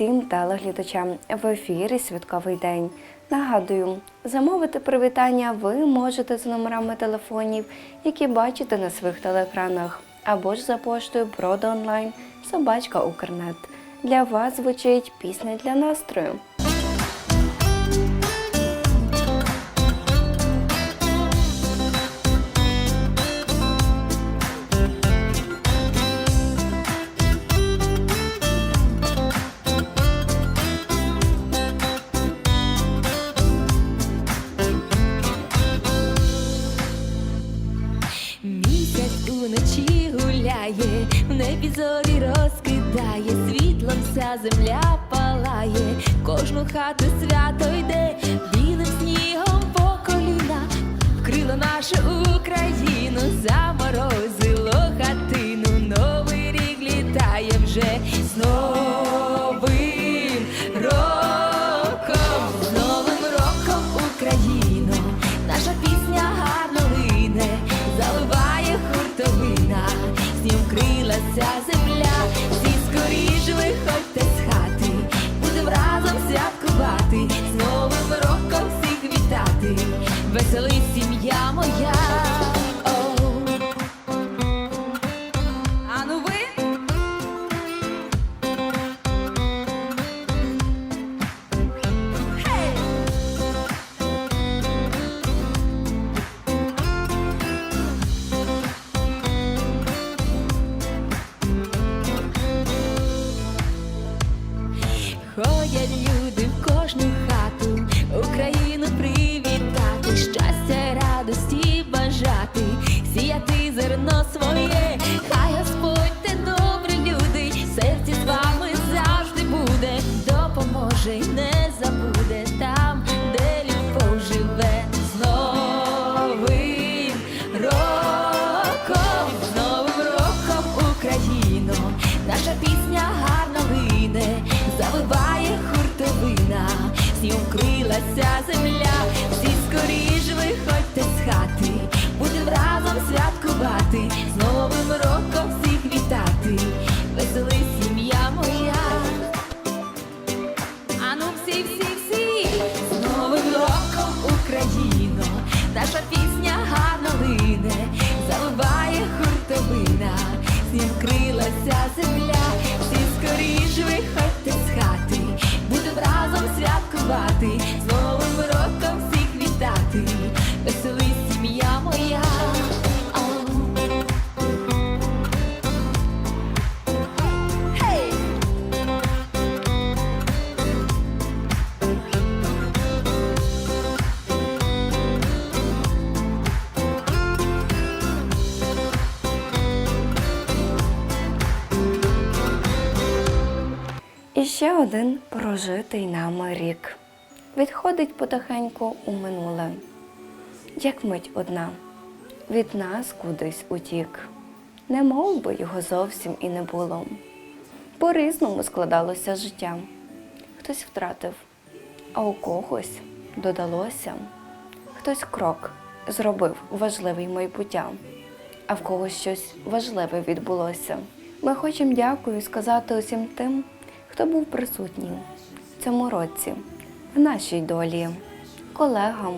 Усім телеглядачам в ефірі Святковий день. Нагадую, замовити привітання ви можете за номерами телефонів, які бачите на своїх телеекранах, або ж за поштою Прода онлайн Собачка Укрнет. Для вас звучить пісня для настрою. Хату свято йде, білим снігом по коліна, вкрила нашу Україну, заморозило хатину, новий рік літає вже. З зерно один прожитий нами рік. Відходить потихеньку у минуле, як мить одна, від нас кудись утік, не мов би його зовсім і не було. По-різному складалося життя. Хтось втратив, а у когось додалося. Хтось крок зробив важливий майбуття, а в когось щось важливе відбулося. Ми хочемо дякую сказати усім тим, хто був присутній в цьому році, в нашій долі, колегам,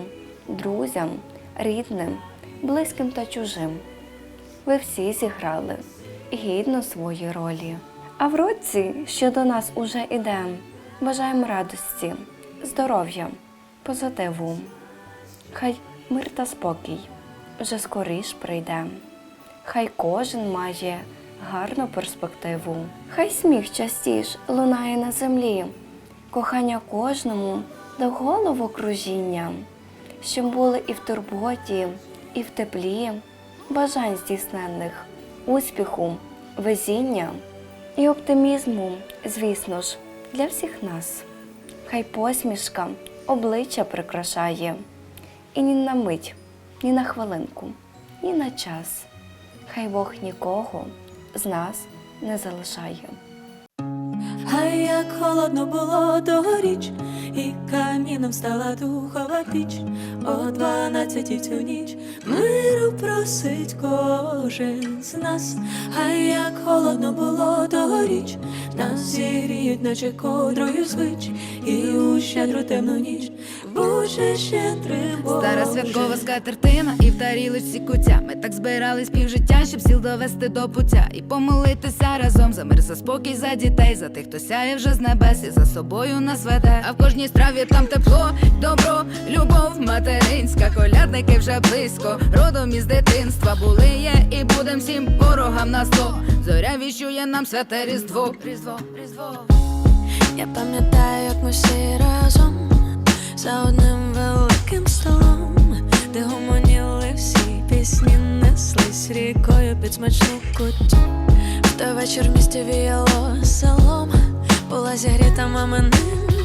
друзям, рідним, близьким та чужим. Ви всі зіграли гідно свої ролі. А в році, що до нас уже іде, бажаємо радості, здоров'я, позитиву. Хай мир та спокій вже скоріш прийде. Хай кожен має гарну перспективу. Хай сміх частіш лунає на землі, кохання кожному до головокружіння, щоб були і в турботі, і в теплі, бажань здійсненних, успіху, везіння і оптимізму, звісно ж, для всіх нас. Хай посмішка обличчя прикрашає, і ні на мить, ні на хвилинку, ні на час. Хай Бог нікого з нас не залишає. Хай як холодно було тогоріч, і каміном стала духова піч. О дванадцятій цю ніч миру просить кожен з нас. А як холодно було тогоріч, нас зігріють, наче кодрою звич, і у щедру темну ніч Боже щедрий Боже. Стара святкова скатертина і в тарілочці куття. Ми так збирались півжиття, щоб сіл довести до пуття і помолитися разом за мир, за спокій, за дітей, за тих, хто сяє вже з небес і за собою нас веде. А в кожній страві там тепло, добро, любов, материнська, колядники вже близько. Родом із дитинства були, є і будем всім ворогам на зло. Зоря віщує нам святе різдво. Я пам'ятаю, як ми всі разом за одним великим столом, де гомоніли всі пісні, неслись рікою під смачну куттю. В той вечір в місті віяло селом, була зігріта маминим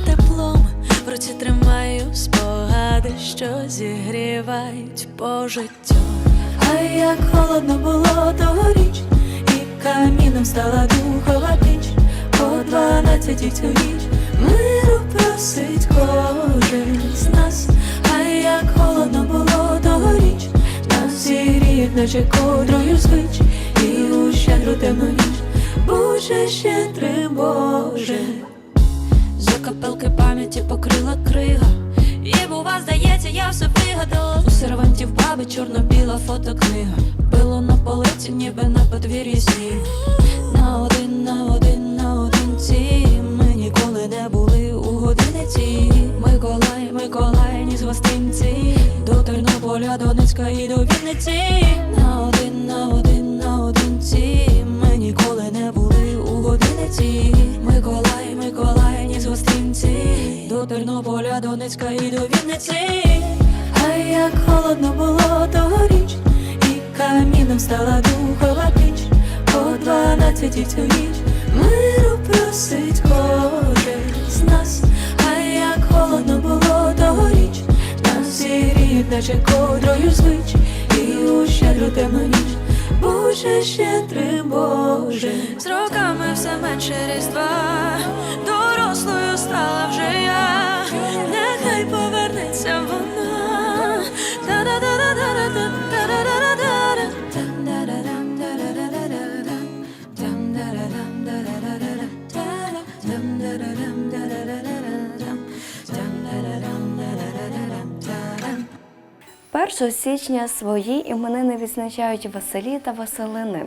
теплом. В руці тримаю спогади, що зігрівають по життю. А як холодно було тогоріч, і каміном стала духова піч. О дванадцятій цю ніч миру просить кожен з нас. А як холодно було тогоріч, нас зігріють, наче кодрою звич, і у щедру темну ніч, Боже щедрий Боже. Закапелки пам'яті покрила крига. І бува, здається, я все вигадала. У сервантів баби чорно-біла фотокнига. Било на полиці, ніби на подвір'ї сніг. На один, на один, Миколай, з гостинці. До Тернополя, Донецька і до Вінниці. На один, на один, на одинці. Ми ніколи не були у годиниці. Миколай, Миколай, ні з гостинці. До Тернополя, Донецька і до Вінниці. А як холодно було тогоріч, і каміном стала духова піч. О дванадцятій цю ніч миру просить кожен з нас. Наче кодрою звич, і у щедру темну ніч. Боже щедрий Боже, з роками все менше різдва, дорослою стала вже я, нехай повернеться вона. Та-да-да-да-да-да, та-да-да-да-да-да, там-да-да-дам-да-да-да-да-дам, 1 січня свої іменини відзначають Василі та Василини.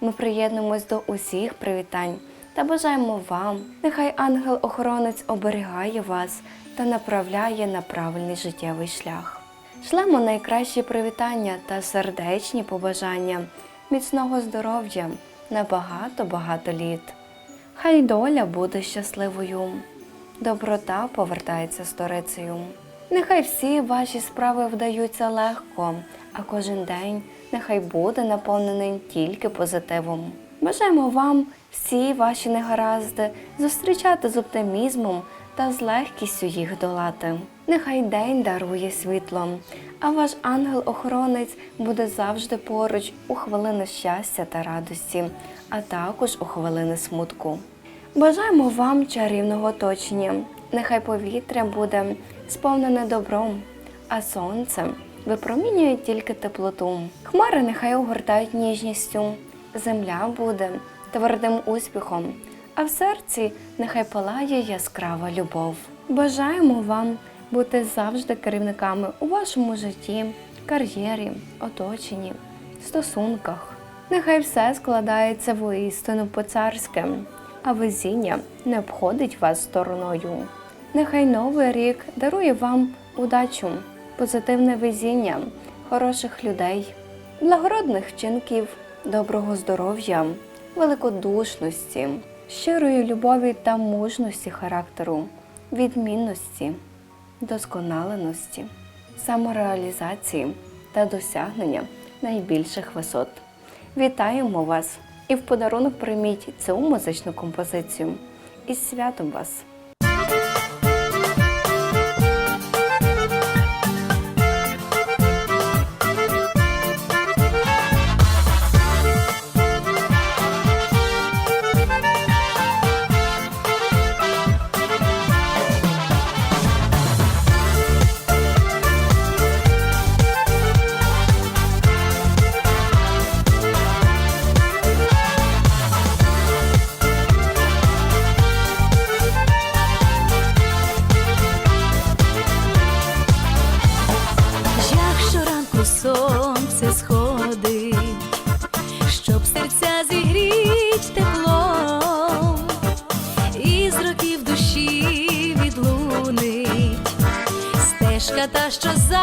Ми приєднуємось до усіх привітань та бажаємо вам, нехай ангел-охоронець оберігає вас та направляє на правильний життєвий шлях. Шлемо найкращі привітання та сердечні побажання, міцного здоров'я на багато-багато літ. Хай доля буде щасливою, доброта повертається сторицею. Нехай всі ваші справи вдаються легко, а кожен день нехай буде наповнений тільки позитивом. Бажаємо вам всі ваші негаразди зустрічати з оптимізмом та з легкістю їх долати. Нехай день дарує світло, а ваш ангел-охоронець буде завжди поруч у хвилини щастя та радості, а також у хвилини смутку. Бажаємо вам чарівного оточення. Нехай повітря буде сповнене добром, а сонце випромінює тільки теплоту. Хмари нехай огортають ніжністю, земля буде твердим успіхом, а в серці нехай палає яскрава любов. Бажаємо вам бути завжди керівниками у вашому житті, кар'єрі, оточенні, стосунках. Нехай все складається воістину по-царськи, а везіння не обходить вас стороною. Нехай новий рік дарує вам удачу, позитивне везіння, хороших людей, благородних вчинків, доброго здоров'я, великодушності, щирої любові та мужності характеру, відмінності, досконаленості, самореалізації та досягнення найбільших висот. Вітаємо вас і в подарунок прийміть цю музичну композицію. Із святом вас! Пташка та що за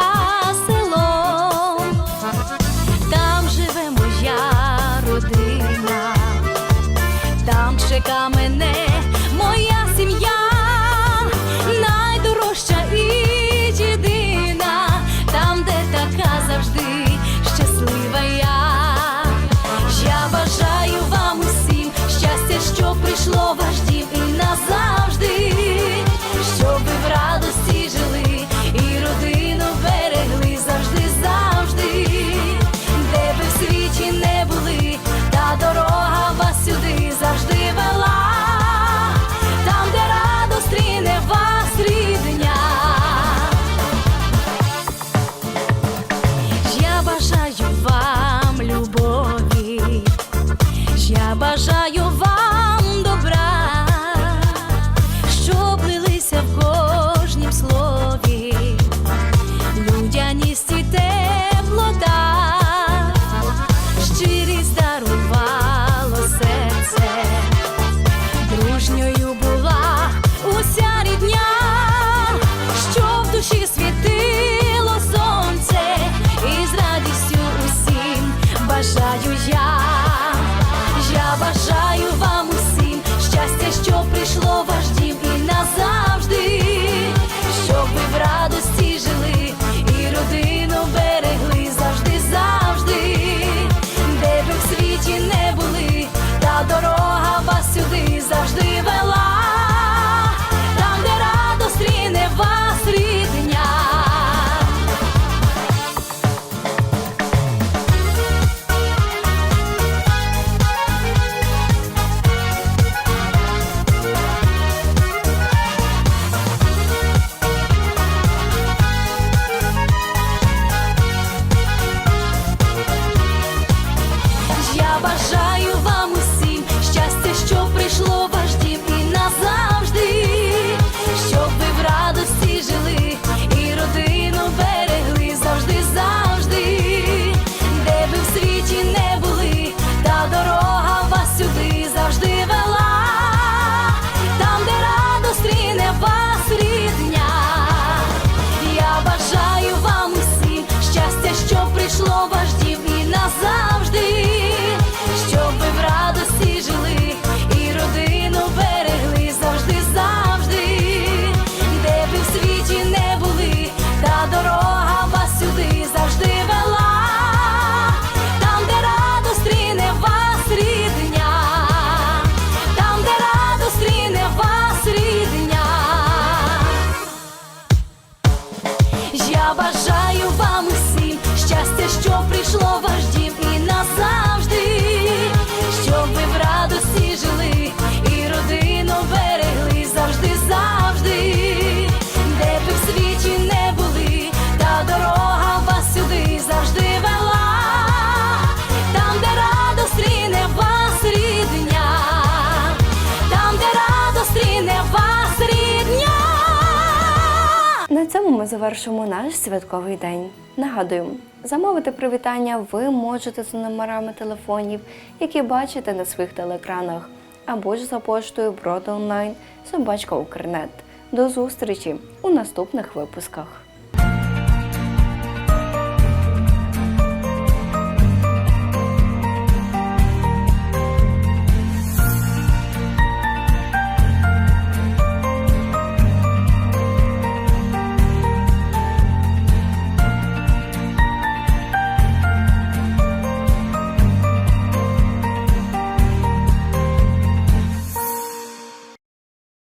завершимо наш святковий день. Нагадую, замовити привітання ви можете за номерами телефонів, які бачите на своїх телеекранах, або ж за поштою брод онлайн собачка Укрнет. До зустрічі у наступних випусках.